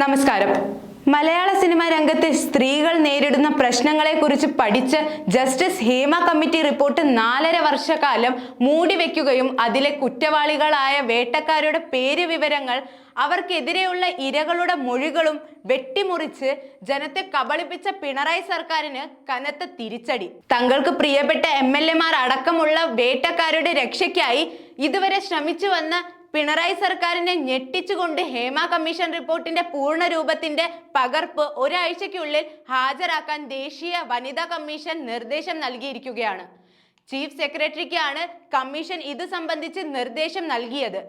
നമസ്കാരം. മലയാള സിനിമ രംഗത്തെ സ്ത്രീകൾ നേരിടുന്ന പ്രശ്നങ്ങളെക്കുറിച്ച് പഠിച്ച് ജസ്റ്റിസ് ഹേമ കമ്മിറ്റി റിപ്പോർട്ട് നാലര വർഷക്കാലം മൂടിവെക്കുകയും അതിലെ കുറ്റവാളികളായ വേട്ടക്കാരുടെ പേര് വിവരങ്ങൾ അവർക്കെതിരെയുള്ള ഇരകളുടെ മൊഴികളും വെട്ടിമുറിച്ച് ജനത്തെ കബളിപ്പിച്ച പിണറായി സർക്കാരിന് കനത്ത തിരിച്ചടി. തങ്ങൾക്ക് പ്രിയപ്പെട്ട എം എൽ എമാർ അടക്കമുള്ള വേട്ടക്കാരുടെ രക്ഷയ്ക്കായി ഇതുവരെ ശ്രമിച്ചു വന്ന പിണറായി സർക്കാരിനെ ഞെട്ടിച്ചുകൊണ്ട് ഹേമ കമ്മീഷൻ റിപ്പോർട്ടിന്റെ പൂർണ രൂപത്തിന്റെ പകർപ്പ് ഒരാഴ്ചയ്ക്കുള്ളിൽ ഹാജരാക്കാൻ ദേശീയ വനിതാ കമ്മീഷൻ നിർദ്ദേശം നൽകിയിരിക്കുകയാണ്. ചീഫ് സെക്രട്ടറിക്കാണ് കമ്മീഷൻ ഇത് സംബന്ധിച്ച് നിർദ്ദേശം നൽകിയത്.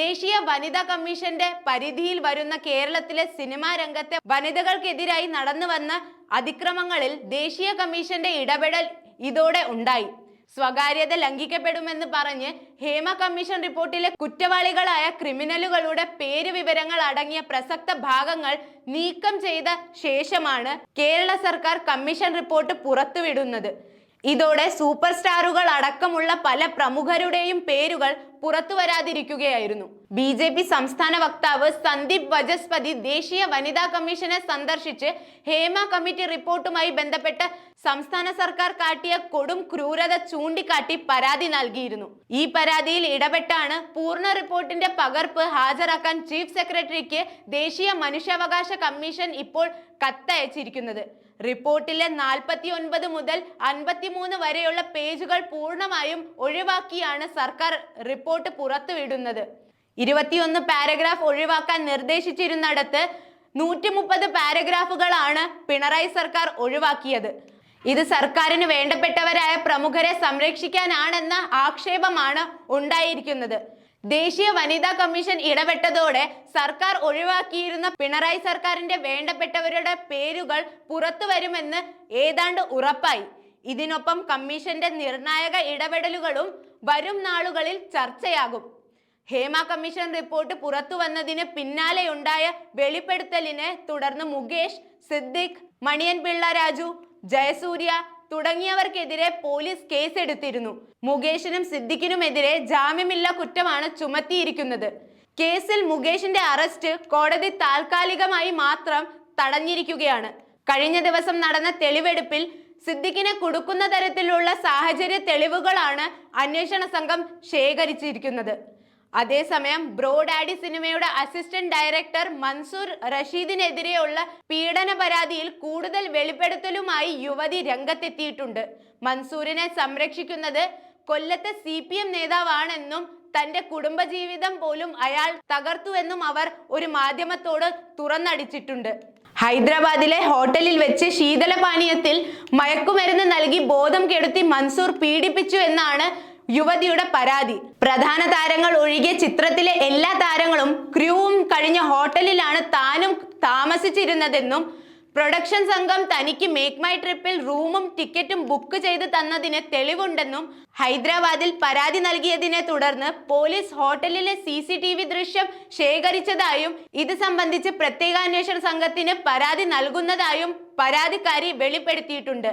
ദേശീയ വനിതാ കമ്മീഷന്റെ പരിധിയിൽ വരുന്ന കേരളത്തിലെ സിനിമാ രംഗത്തെ വനിതകൾക്കെതിരായി നടന്നു വന്ന അതിക്രമങ്ങളിൽ ദേശീയ കമ്മീഷന്റെ ഇടപെടൽ ഇതോടെ ഉണ്ടായി. സ്വകാര്യത ലംഘിക്കപ്പെടുമെന്ന് പറഞ്ഞ് ഹേമ കമ്മീഷൻ റിപ്പോർട്ടിലെ കുറ്റവാളികളായ ക്രിമിനലുകളുടെ പേര് വിവരങ്ങൾ അടങ്ങിയ പ്രസക്ത ഭാഗങ്ങൾ നീക്കം ചെയ്ത ശേഷമാണ് കേരള സർക്കാർ കമ്മീഷൻ റിപ്പോർട്ട് പുറത്തുവിടുന്നത്. ഇതോടെ സൂപ്പർ സ്റ്റാറുകൾ അടക്കമുള്ള പല പ്രമുഖരുടെയും പേരുകൾ പുറത്തു വരാതിരിക്കുകയായിരുന്നു. ബി ജെ പി സംസ്ഥാന വക്താവ് സന്ദീപ് വജസ്പതി ദേശീയ വനിതാ കമ്മീഷനെ സന്ദർശിച്ച് ഹേമ കമ്മിറ്റി റിപ്പോർട്ടുമായി ബന്ധപ്പെട്ട് സംസ്ഥാന സർക്കാർ കാട്ടിയ കൊടും ക്രൂരത ചൂണ്ടിക്കാട്ടി പരാതി നൽകിയിരുന്നു. ഈ പരാതിയിൽ ഇടപെട്ടാണ് പൂർണ റിപ്പോർട്ടിന്റെ പകർപ്പ് ഹാജരാക്കാൻ ചീഫ് സെക്രട്ടറിക്ക് ദേശീയ മനുഷ്യാവകാശ കമ്മീഷൻ ഇപ്പോൾ കത്തയച്ചിരിക്കുന്നത്. റിപ്പോർട്ടിലെ നാൽപ്പത്തി ഒൻപത് മുതൽ അൻപത്തിമൂന്ന് വരെയുള്ള പേജുകൾ പൂർണമായും ഒഴിവാക്കിയാണ് സർക്കാർ റിപ്പോർട്ട് പുറത്തുവിടുന്നത്. ഇരുപത്തിയൊന്ന് പാരഗ്രാഫ് ഒഴിവാക്കാൻ നിർദ്ദേശിച്ചിരുന്നിടത്ത് നൂറ്റി മുപ്പത് പാരഗ്രാഫുകളാണ് പിണറായി സർക്കാർ ഒഴിവാക്കിയത്. ഇത് സർക്കാരിന് വേണ്ടപ്പെട്ടവരായ പ്രമുഖരെ സംരക്ഷിക്കാനാണെന്ന ആക്ഷേപമാണ് ഉണ്ടായിരിക്കുന്നത്. ദേശീയ വനിതാ കമ്മീഷൻ ഇടപെട്ടതോടെ സർക്കാർ ഒഴിവാക്കിയിരുന്ന പിണറായി സർക്കാരിന്റെ വേണ്ടപ്പെട്ടവരുടെ പേരുകൾ പുറത്തു വരുമെന്ന് ഏതാണ്ട് ഉറപ്പായി. ഇതിനൊപ്പം കമ്മീഷന്റെ നിർണായക ഇടപെടലുകളും വരും നാളുകളിൽ ചർച്ചയാകും. ഹേമ കമ്മീഷൻ റിപ്പോർട്ട് പുറത്തു വന്നതിന് പിന്നാലെയുണ്ടായ വെളിപ്പെടുത്തലിനെ തുടർന്ന് മുകേഷ് സിദ്ദിഖ് മണിയൻ പിള്ള രാജു ജയസൂര്യ തുടങ്ങിയവർക്കെതിരെ പോലീസ് കേസെടുത്തിരുന്നു. മുകേഷിനും സിദ്ദിഖിനുമെതിരെ ജാമ്യമില്ല കുറ്റമാണ് ചുമത്തിയിരിക്കുന്നത്. കേസിൽ മുകേഷിന്റെ അറസ്റ്റ് കോടതി താൽക്കാലികമായി മാത്രം തടഞ്ഞിരിക്കുകയാണ്. കഴിഞ്ഞ ദിവസം നടന്ന തെളിവെടുപ്പിൽ സിദ്ദിഖിനെ കൊടുക്കുന്ന തരത്തിലുള്ള സാഹചര്യ തെളിവുകളാണ് അന്വേഷണ സംഘം ശേഖരിച്ചിരിക്കുന്നത്. അതേസമയം ബ്രോഡാഡി സിനിമയുടെ അസിസ്റ്റന്റ് ഡയറക്ടർ മൻസൂർ റഷീദിനെതിരെയുള്ള പീഡന പരാതിയിൽ കൂടുതൽ വെളിപ്പെടുത്തലുമായി യുവതി രംഗത്തെത്തിയിട്ടുണ്ട്. മൻസൂറിനെ സംരക്ഷിക്കുന്നത് കൊല്ലത്തെ സി പി എം നേതാവാണെന്നും തന്റെ കുടുംബജീവിതം പോലും അയാൾ തകർത്തുവെന്നും അവർ ഒരു മാധ്യമത്തോട് തുറന്നടിച്ചിട്ടുണ്ട്. ഹൈദരാബാദിലെ ഹോട്ടലിൽ വെച്ച് ശീതളപാനീയത്തിൽ മയക്കുമരുന്ന് നൽകി ബോധം കെടുത്തി മൻസൂർ പീഡിപ്പിച്ചു എന്നാണ് യുവതിയുടെ പരാതി. പ്രധാന താരങ്ങൾ ഒഴികെ ചിത്രത്തിലെ എല്ലാ താരങ്ങളും ക്രൂവും കഴിഞ്ഞ ഹോട്ടലിലാണ് താനും താമസിച്ചിരുന്നതെന്നും പ്രൊഡക്ഷൻ സംഘം തനിക്ക് മേക്ക് മൈ ട്രിപ്പിൽ റൂമും ടിക്കറ്റും ബുക്ക് ചെയ്ത് തന്നതിന് തെളിവുണ്ടെന്നും ഹൈദരാബാദിൽ പരാതി നൽകിയതിനെ തുടർന്ന് പോലീസ് ഹോട്ടലിലെ സി സി ടി വി ദൃശ്യം ശേഖരിച്ചതായും ഇത് സംബന്ധിച്ച് പ്രത്യേകാന്വേഷണ സംഘത്തിന് പരാതി നൽകുന്നതായും പരാതിക്കാരി വെളിപ്പെടുത്തിയിട്ടുണ്ട്.